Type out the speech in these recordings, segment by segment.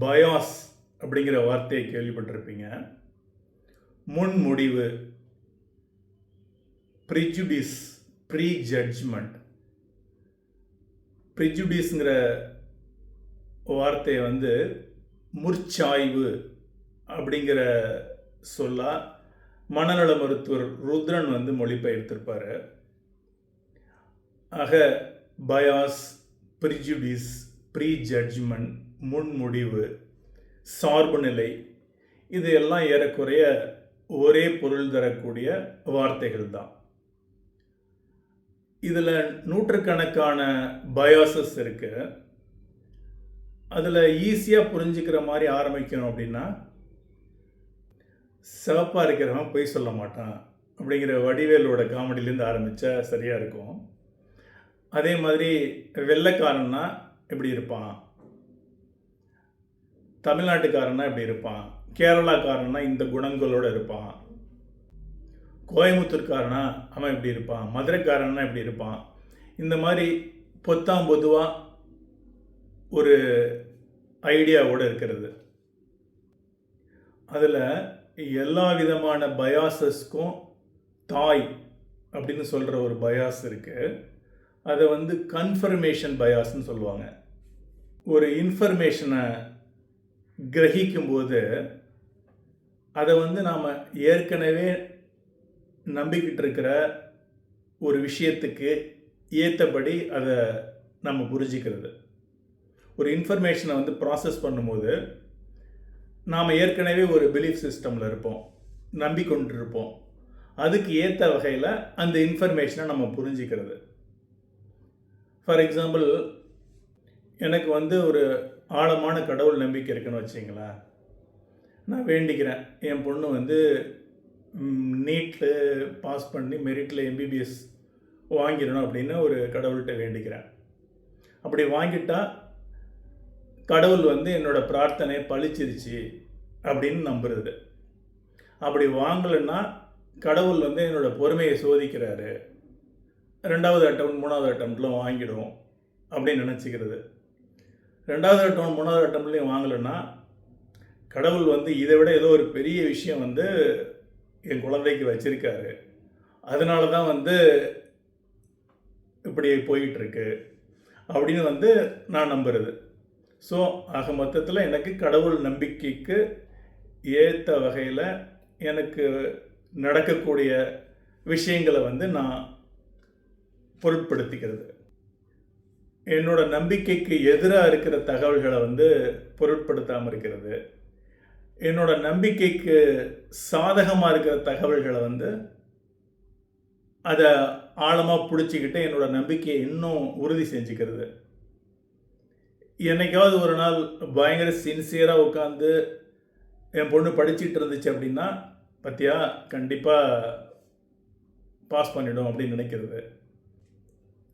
Bias அப்படிங்கிற வார்த்தையை கேள்விப்பட்டிருப்பீங்க. முன்முடிவு ப்ரிஜுடிஸ் ப்ரீ ஜட்ஜ்மெண்ட் ப்ரிஜுடிஸ்ங்கிற வார்த்தையை வந்து முற்சாய்வு அப்படிங்கிற சொல்லா மனநல மருத்துவர் ருத்ரன் வந்து மொழிபெயர்த்திருப்பார். ஆக பயாஸ் ப்ரிஜுடிஸ் ப்ரீ ஜட்ஜ்மெண்ட் முன்முடிவு சார்புநிலை இது எல்லாம் ஏறக்குறைய ஒரே பொருள் தரக்கூடிய வார்த்தைகள் தான். இதில் நூற்றுக்கணக்கான பயாசஸ் இருக்கு. அதில் ஈஸியாக புரிஞ்சுக்கிற மாதிரி ஆரம்பிக்கணும் அப்படின்னா சிவப்பாக இருக்கிறவன் பொய் சொல்ல மாட்டான் அப்படிங்கிற வடிவேலோட காமெடியிலேருந்து ஆரம்பித்தா சரியாக இருக்கும். அதே மாதிரி வெள்ளைக்காரன்னா எப்படி இருப்பான். தமிழ்நாட்டுக்காரனா இப்படி இருப்பான். கேரளாக்காரன்னா இந்த குணங்களோட இருப்பான். கோயம்புத்தூர்காரனா அவன் இப்படி இருப்பான். மதுரைக்காரன்னா இப்படி இருப்பான். இந்த மாதிரி பொத்தாம் பொதுவாக ஒரு ஐடியாவோடு இருக்கிறது. அதில் எல்லா விதமான பயாசஸ்க்கும் தாய் அப்படின்னு சொல்கிற ஒரு பயாஸ் இருக்குது அதை வந்து கன்ஃபர்மேஷன் பயாஸ்ன்னு சொல்லுவாங்க. ஒரு இன்ஃபர்மேஷனை கிரகிக்கும்போது அதை வந்து நாம் ஏற்கனவே நம்பிக்கிட்டு இருக்கிற ஒரு விஷயத்துக்கு ஏற்றபடி அதை நம்ம புரிஞ்சிக்கிறது. ஒரு இன்ஃபர்மேஷனை வந்து ப்ராசஸ் பண்ணும்போது நாம் ஏற்கனவே ஒரு பிலீஃப் சிஸ்டமில் இருப்போம் நம்பிக்கொண்டு இருப்போம் அதுக்கு ஏற்ற வகையில் அந்த இன்ஃபர்மேஷனை நம்ம புரிஞ்சிக்கிறது. ஃபார் எக்ஸாம்பிள் எனக்கு வந்து ஒரு ஆழமான கடவுள் நம்பிக்கை இருக்குன்னு வச்சிங்களா நான் வேண்டிக்கிறேன். என் பொண்ணு வந்து நீட்டில் பாஸ் பண்ணி மெரிட்டில் எம்பிபிஎஸ் வாங்கிடணும் அப்படின்னு ஒரு கடவுள்கிட்ட வேண்டிக்கிறேன். அப்படி வாங்கிட்டா கடவுள் வந்து என்னோடய பிரார்த்தனை பழிச்சிருச்சு அப்படின்னு நம்புறது. அப்படி வாங்கலைன்னா கடவுள் வந்து என்னோடய பொறுமையை சோதிக்கிறாரு. ரெண்டாவது அட்டம் மூணாவது அட்டம்ப்ட்லாம் வாங்கிடும் அப்படின்னு நினச்சிக்கிறது. ரெண்டாவது கட்டம் மூணாவது கட்டம்லையும் வாங்கலைன்னா கடவுள் வந்து இதை விட ஏதோ ஒரு பெரிய விஷயம் வந்து என் குழந்தைக்கு வச்சுருக்காரு. அதனால தான் வந்து இப்படி போயிட்டுருக்கு அப்படின்னு வந்து நான் நம்புறது. ஸோ ஆக மொத்தத்தில் எனக்கு கடவுள் நம்பிக்கைக்கு ஏற்ற வகையில் எனக்கு நடக்கக்கூடிய விஷயங்களை வந்து நான் பொருட்படுத்திக்கிறது. என்னோட நம்பிக்கைக்கு எதிராக இருக்கிற தகவல்களை வந்து பொருட்படுத்தாமல் இருக்கிறது. என்னோட நம்பிக்கைக்கு சாதகமாக இருக்கிற தகவல்களை வந்து அதை ஆழமாக பிடிச்சிக்கிட்டு என்னோட நம்பிக்கையை இன்னும் உறுதி செஞ்சுக்கிறது. என்னைக்காவது ஒரு நாள் பயங்கர சின்சியராக உட்காந்து என் பொண்ணு படிச்சுட்டு இருந்துச்சு அப்படின்னா பத்தியா கண்டிப்பாக பாஸ் பண்ணிடும் அப்படின்னு நினைக்கிறது.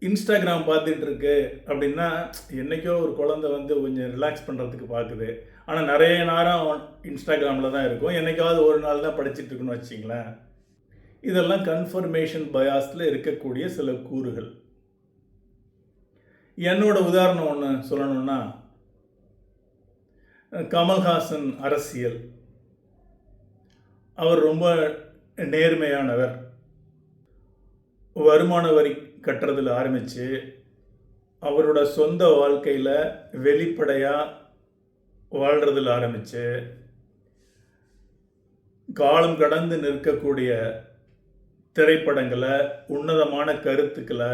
இன்ஸ்டாகிராம் பார்த்துட்டு இருக்கு அப்படின்னா என்றைக்கோ ஒரு குழந்தை வந்து கொஞ்சம் ரிலாக்ஸ் பண்ணுறதுக்கு பார்க்குது. ஆனால் நிறைய நேரம் இன்ஸ்டாகிராமில் தான் இருக்கும். என்னைக்காவது ஒரு நாள் தான் படிச்சுட்டு இருக்குன்னு வச்சிங்களேன் இதெல்லாம் கன்ஃபர்மேஷன் பயாஸில் இருக்கக்கூடிய சில கூறுகள். என்னோட உதாரணம் ஒன்று சொல்லணும்னா கமல்ஹாசன் அரசியல். அவர் ரொம்ப நேர்மையானவர். வருமான வரி கட்டுறதுல ஆரம்பித்து அவரோட சொந்த வாழ்க்கையில் வெளிப்படையாக வாழ்கிறதுல ஆரம்பித்து காலம் கடந்து நிற்கக்கூடிய திரைப்படங்களை உன்னதமான கருத்துக்களை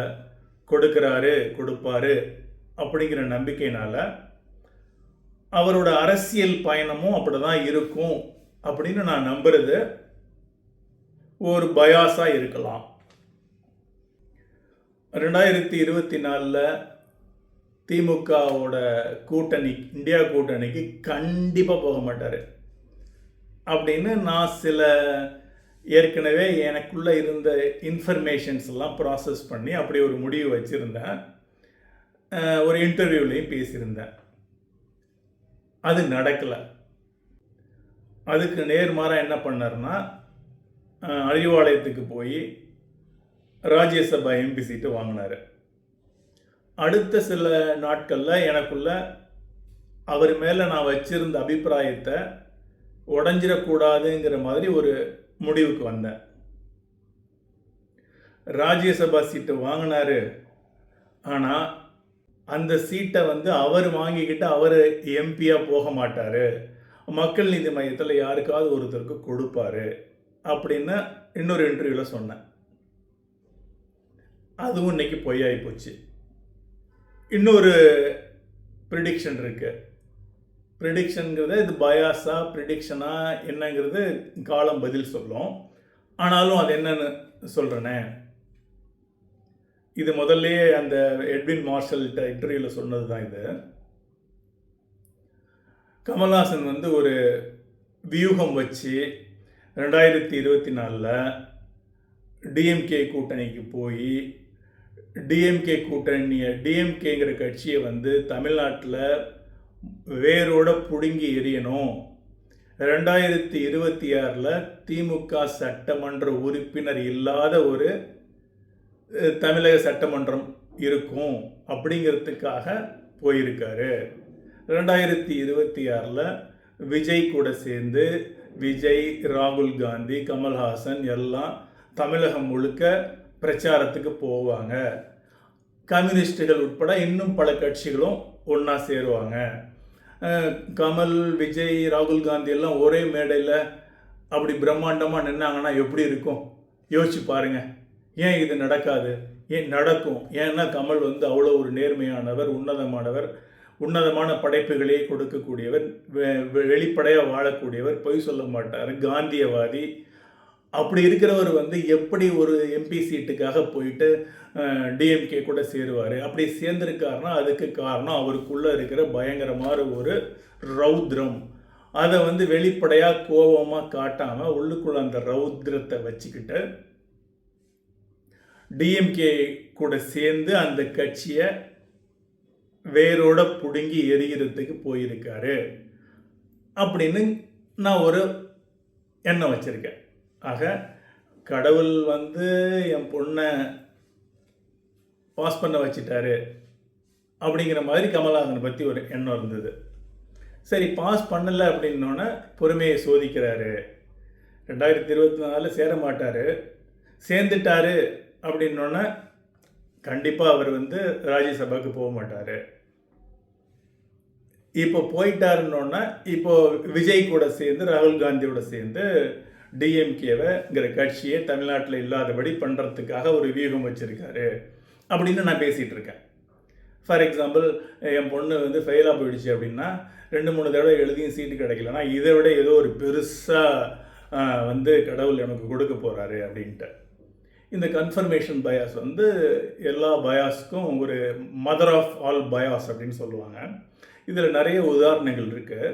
கொடுக்குறாரு கொடுப்பாரு அப்படிங்கிற நம்பிக்கையினால் அவரோட அரசியல் பயணமும் அப்படி தான் இருக்கும் அப்படின்னு நான் நம்புறது. ஒரு பயாஸாக இருக்கலாம். ரெண்டாயிரத்தி இருபத்தி நாலில் திமுகவோட கூட்டணி இந்தியா கூட்டணிக்கு கண்டிப்பாக போக மாட்டார். அப்படின்னு நான் சில ஏற்கனவே எனக்குள்ளே இருந்த இன்ஃபர்மேஷன்ஸ் எல்லாம் ப்ராசஸ் பண்ணி அப்படி ஒரு முடிவு வச்சுருந்தேன். ஒரு இன்டர்வியூலையும் பேசியிருந்தேன். அது நடக்கலை. அதுக்கு நேர்மாறாக என்ன பண்ணார்னா அறிவாலயத்துக்கு போய் ராஜ்யசபா எம்பி சீட்டு வாங்கினார். அடுத்த சில நாட்களில் எனக்குள்ள அவர் மேலே நான் வச்சிருந்த அபிப்பிராயத்தை உடஞ்சிடக்கூடாதுங்கிற மாதிரி ஒரு முடிவுக்கு வந்தேன். ராஜ்யசபா சீட்டு வாங்கினாரு. ஆனால் அந்த சீட்டை வந்து அவர் வாங்கிக்கிட்டு அவர் எம்பியாக போக மாட்டார். மக்கள் நீதி மையத்தில் யாருக்காவது ஒருத்தருக்கு கொடுப்பாரு அப்படின்னு இன்னொரு இன்டர்வியூவில் சொன்னேன். அதுவும் இன்றைக்கி பொய்யாகி போச்சு. இன்னொரு ப்ரிடிக்ஷன் இருக்குது ப்ரிடிக்ஷனுங்கிறத இது பயாஸா ப்ரிடிக்ஷனாக என்னங்கிறது காலம் பதில் சொல்லும். ஆனாலும் அது என்னன்னு சொல்கிறேனே இது முதல்லயே அந்த எட்வின் மார்ஷல்கிட்ட இன்டர்வியூவில் சொன்னது தான் இது. கமல்ஹாசன் வந்து ஒரு வியூகம் வச்சு ரெண்டாயிரத்தி இருபத்தி நாலில் டிஎம்கே கூட்டணிக்கு போய் டிஎம்கே கூட்டணியை டிஎம்கேங்கிற கட்சியை வந்து தமிழ்நாட்டில் வேரோட பிடுங்கி எரியணும் ரெண்டாயிரத்தி இருபத்தி ஆறில் திமுக சட்டமன்ற உறுப்பினர் இல்லாத ஒரு தமிழக சட்டமன்றம் இருக்கும் அப்படிங்கிறதுக்காக போயிருக்காரு. ரெண்டாயிரத்தி இருபத்தி ஆறில் விஜய் கூட சேர்ந்து விஜய் ராகுல் காந்தி கமல்ஹாசன் எல்லாம் தமிழகம் முழுக்க பிரச்சாரத்துக்கு போவாங்க. கம்யூனிஸ்டுகள் உட்பட இன்னும் பல கட்சிகளும் ஒன்றா சேருவாங்க. கமல் விஜய் ராகுல் காந்தி எல்லாம் ஒரே மேடையில் அப்படி பிரம்மாண்டமாக நின்னாங்கன்னா எப்படி இருக்கும்? யோசிச்சு பாருங்க. ஏன் இது நடக்காது? ஏன் நடக்கும்? ஏன்னா கமல் வந்து அவ்வளோ ஒரு நேர்மையானவர் உன்னதமானவர் உன்னதமான படைப்புகளே கொடுக்கக்கூடியவர் வெ- வெ- வெளிப்படையாக வாழக்கூடியவர் பொய் சொல்ல மாட்டார் காந்தியவாதி அப்படி இருக்கிறவர் வந்து எப்படி ஒரு எம்பி சீட்டுக்காக போயிட்டு டிஎம்கே கூட சேருவார்? அப்படி சேர்ந்துருக்காருன்னா அதுக்கு காரணம் அவருக்குள்ளே இருக்கிற பயங்கரமான ஒரு ரௌத்ரம். அதை வந்து வெளிப்படையாக கோபமாக காட்டாமல் உள்ளுக்குள்ள அந்த ரௌத்ரத்தை வச்சுக்கிட்டு டிஎம்கே கூட சேர்ந்து அந்த கட்சியை வேரோட பிடுங்கி எரிகிறதுக்கு போயிருக்காரு. அப்படின்னு நான் ஒரு எண்ணம் வச்சுருக்கேன். ஆக கடவுள் வந்து என் பொண்ணை பாஸ் பண்ண வச்சிட்டாரு அப்படிங்கிற மாதிரி கமல்ஹாசனை பற்றி ஒரு எண்ணம் இருந்தது. சரி பாஸ் பண்ணலை அப்படின்னோடனே பொறுமையை சோதிக்கிறாரு. ரெண்டாயிரத்தி இருபத்தி நாலில் சேர மாட்டார். சேர்ந்துட்டாரு அப்படின்னோடனே கண்டிப்பாக அவர் வந்து ராஜ்யசபாவுக்கு போக மாட்டார். இப்போ போயிட்டாருன்னொன்னே இப்போ விஜய் கூட சேர்ந்து ராகுல் காந்தியோட சேர்ந்து டிஎம்கேவைங்கிற கட்சியை தமிழ்நாட்டில் இல்லாதபடி பண்ணுறதுக்காக ஒரு வியூகம் வச்சுருக்காரு அப்படின்னு நான் பேசிகிட்டு இருக்கேன். ஃபார் எக்ஸாம்பிள் என் பொண்ணு வந்து ஃபெயிலாக போயிடுச்சு அப்படின்னா ரெண்டு மூணு தடவை எழுதியும் சீட்டு கிடைக்கலனா இதை விட ஏதோ ஒரு பெருசாக வந்து கடவுள் எனக்கு கொடுக்க போகிறாரு அப்படின்ட்டு. இந்த கன்ஃபர்மேஷன் பயாஸ் வந்து எல்லா பயாஸ்க்கும் ஒரு மதர் ஆஃப் ஆல் பயாஸ் அப்படின்னு சொல்லுவாங்க. இதில் நிறைய உதாரணங்கள் இருக்குது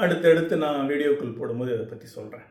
அடுத்தடுத்து நான் வீடியோக்கள் போடும்போது இதை பற்றி சொல்கிறேன்